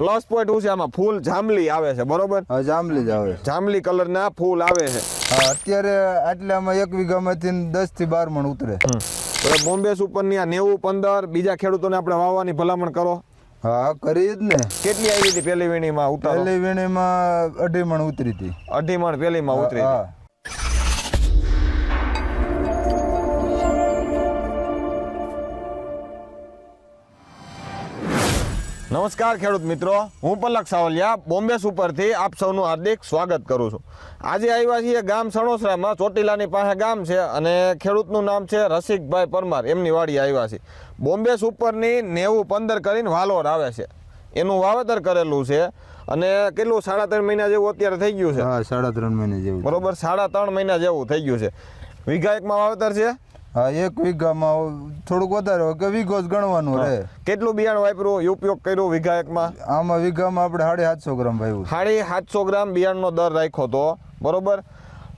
Plus point શું છે આમાં ફૂલ જાંબલી આવે છે બરોબર? હા જાંબલી જ આવે જાંબલી કલરના ફૂલ આવે છે. હા અત્યારે આટલામાં એક વીઘામાંથી દસથી બાર મણ ઉતરે. બોમ્બે સુપરની આ નેવું પંદર બીજા ખેડૂતોને આપણે વાવવાની ભલામણ કરો. હા કરી જ ને. કેટલી આવી હતી પેલી વીણીમાં ઉતારો? પહેલી વીણીમાં અઢી મણ ઉતરી હતી. અઢી મણ પેલીમાં ઉતરી નમસ્કાર ખેડૂત મિત્રો હું પલક સાવલિયા બોમ્બે સુપરથી આપ સૌનું હાર્દિક સ્વાગત કરું છું. આજે આવ્યા છીએ ગામ સણોસરામાં ચોટીલાની પાસે ગામ છે અને ખેડૂતનું નામ છે રસિકભાઈ પરમાર એમની વાડી આવ્યા છે બોમ્બે સુપરની નેવું પંદર કરીને વાલોર આવે છે. એનું વાવેતર કરેલું છે અને કેટલું સાડા ત્રણ મહિના જેવું અત્યારે થઈ ગયું છે? હા સાડા ત્રણ મહિના જેવું બરોબર સાડા ત્રણ મહિના જેવું થઈ ગયું છે. વીઘા એકમાં વાવેતર છે? હા એક વીઘામાં થોડુંક વધારે હોય કે વીઘો જ ગણવાનું રહે. કેટલું બિયારણ વાપર્યું? ઉપયોગ કર્યો વીઘા એકમાં આમાં વીઘામાં આપણે સાડી સાતસો ગ્રામ વાવ્યું સાડી સાતસો ગ્રામ બિયારણનો દર રાખ્યો હતો. બરોબર?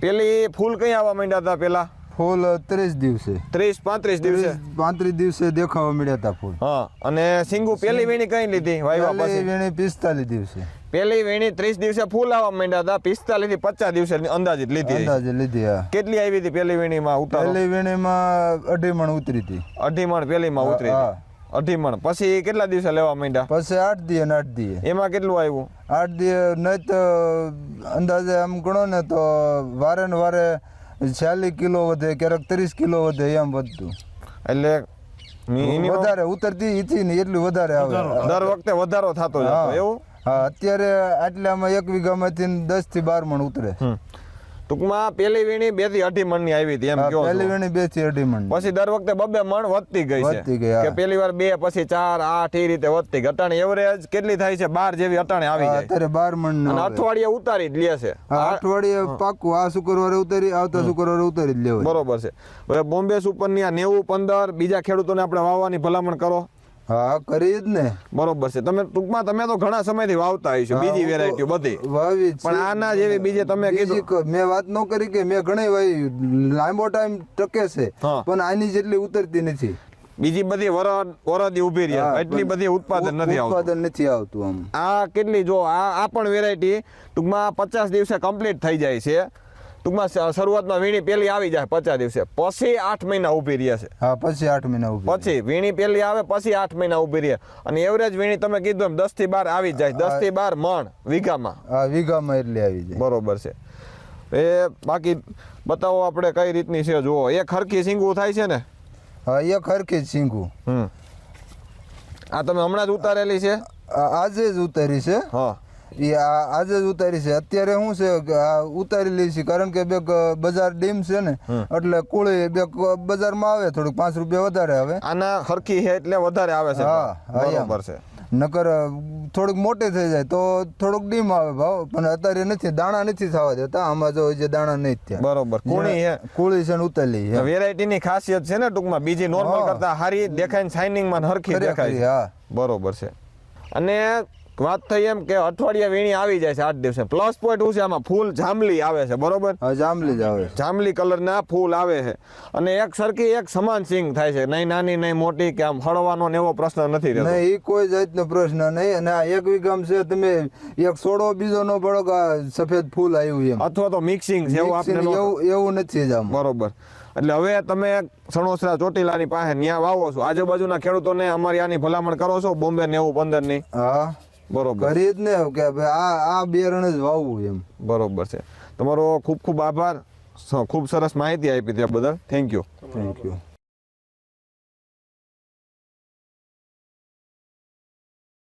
પેલી ફૂલ કઈ આવવા માંડ્યા હતા પેલા? ફૂલ ત્રીસ દિવસે. ત્રીસ પાંત્રીસ દિવસે? પાંત્રીસ દિવસે દેખાવા મળ્યા હતા ફૂલ. હા અને સિંગુ પેલી વીણી કઈ લીધી વાયવા પછી? વીણી પિસ્તાલીસ દિવસે. પેલી વીણી ત્રીસ દિવસે ફૂલ આવવા માંડ્યા હતા પિસ્તાલીસથી પચાસ દિવસે અંદાજિત લીધી. અંદાજે લીધી હા. કેટલી આવી હતી પેલી વીણીમાં ઉતારો? પહેલી વીણીમાં અઢી મણ ઉતરી હતી. અઢી મણ પેલીમાં ઉતરી હા. અઢી મણ પછી કેટલા દિવસે લેવા માંડ્યા? પછી આઠ દિવસ ને આઠ દીએ. એમાં કેટલું આવ્યું? આઠ દિવસ નહીં તો અંદાજે આમ ગણો ને તો વારે ને વારે છ્યાલીસ કિલો વધે ક્યારેક ત્રીસ કિલો વધે એમ વધતું. એટલે વધારે ઉતરતી ઈથી ને એટલું વધારે આવે. દર વખતે વધારો થતો જતો એવું? અત્યારે આટલામાં એક વીઘામાંથી દસથી બાર મણ ઉતરે. ટૂંકમાં પેલી વીણી બેથી અઢી મણની આવી હતી એમ કહો પેલી વીણી બેથી અઢી મણ પછી દર વખતે બબે મણ વધતી ગઈ છે. કે પેલી વાર બે પછી ચાર આઠ એ રીતે વધતી ગઈ. અટાણી એવરેજ કેટલી થાય છે? બાર જેવી અટાણે આવી જાય. અત્યારે બાર મણ અઠવાડિયે ઉતારી જ લે છે. અઠવાડિયે પાકું આ શુક્રવારે ઉતારી આવતા શુક્રવારે ઉતારી જ લેવાય. બરોબર છે. હવે બોમ્બે સુપરની આ નેવું પંદર બીજા ખેડૂતોને આપણે વાવવાની ભલામણ કરો. હા કરી જ ને. બરોબર છે. તમે ટૂંકમાં તમે તો ઘણા સમયથી વાવતા હશો બીજી વેરાયટી બધી. વાવી પણ આના જેવી બીજે તમે કીધું. મેં વાત ન કરી કે મેં ઘણી વાવી લાંબો ટાઈમ ટકે છે પણ આની જેટલી ઉતરતી નથી. બીજી બધી વરદ વરદી ઊભી રહી એટલી બધી ઉત્પાદન નથી આવતું. ઉત્પાદન નથી આવતું આમ. આ કેટલી જો આ આ પણ વેરાયટી ટૂંકમાં પચાસ દિવસે કમ્પ્લીટ થઈ જાય છે. ટૂંકમાં શરૂઆતમાં વીણી પેલી આવી જાય પચાસ દિવસે. પછી આઠ મહિના ઊભી રહે છે. હા પછી આઠ મહિના પછી વીણી પેલી આવે પછી આઠ મહિના ઊભી રહે. અને એવરેજ વીણી તમે કીધું એમ દસથી બાર આવી જાય. દસથી બાર મણ વીઘામાં. હા વીઘામાં એટલે આવી જાય. બરોબર છે. એ બાકી બતાવો આપણે કઈ રીતની છે? જુઓ એ ખરખી સિંગું થાય છે ને? હા એક હરખી શીંગું હમ. આ તમે હમણાં જ ઉતારેલી છે? આજે જ ઉતારી છે. હા. એ આજે જ ઉતારી છે. અત્યારે શું છે ઉતારી લઈ છે કારણ કે બે બજાર ડીમ છે ને એટલે કુળી બે ક- બજારમાં આવે થોડુંક પાંચ રૂપિયા વધારે આવે. આના ખરખી છે એટલે વધારે આવે છે. હા, હા, બરોબર છે. નકર થોડુંક મોટી થઈ જાય તો થોડુંક ડીમ આવે ભાવ પણ અત્યારે નથી દાણા નથી થવા દેતા. આમાં જો જે દાણા નહીં થયા. બરોબર કુણી છે. કુળી છે ને ઉતરેલી છે વેરાયટી ની ખાસિયત છે ને ટૂંકમાં બીજી નોર્મલ કરતા હારી દેખાય ને શાઇનિંગમાં હરખી દેખાય હા. બરોબર છે. અને વાત થઈ એમ કે અઠવાડિયા વીણી આવી જાય છે આઠ દિવસે. પ્લસ પોઈન્ટ શું છે? આમાં ફૂલ જાંબલી આવે છે બરોબર? જાંબલી જ આવે જાંબલી કલરના ફૂલ આવે છે. અને એક સરખી એક સમાન સિંગ થાય છે નહીં નાની નહીં મોટી કે આમ હળવાનો ને એવો પ્રશ્ન નથી રહેતો. નહીં એ કોઈ જાતનો પ્રશ્ન નહીં. અને આ એક વિગમ છે તમે એક સોડો બીજો નો પડો કે સફેદ ફૂલ આવ્યું એમ. અથવા તો મિક્સિંગ છે એવું આપણે એવું એવું નથી જ આમ. બરોબર. એટલે હવે તમે સણોસરા ચોટીલાની પાસે ન્યા વાવો છો. આજુબાજુના ખેડૂતોને અમારી આની ભલામણ કરો છો? બોમ્બે નેવું પંદરની હા. બરોબર. કરી જ ને કે આ આ બેરણ જ વાવવું એમ. બરોબર છે. તમારો ખૂબ ખૂબ આભાર. ખૂબ સરસ માહિતી આપી ત્યાં બદલ. Thank you thank you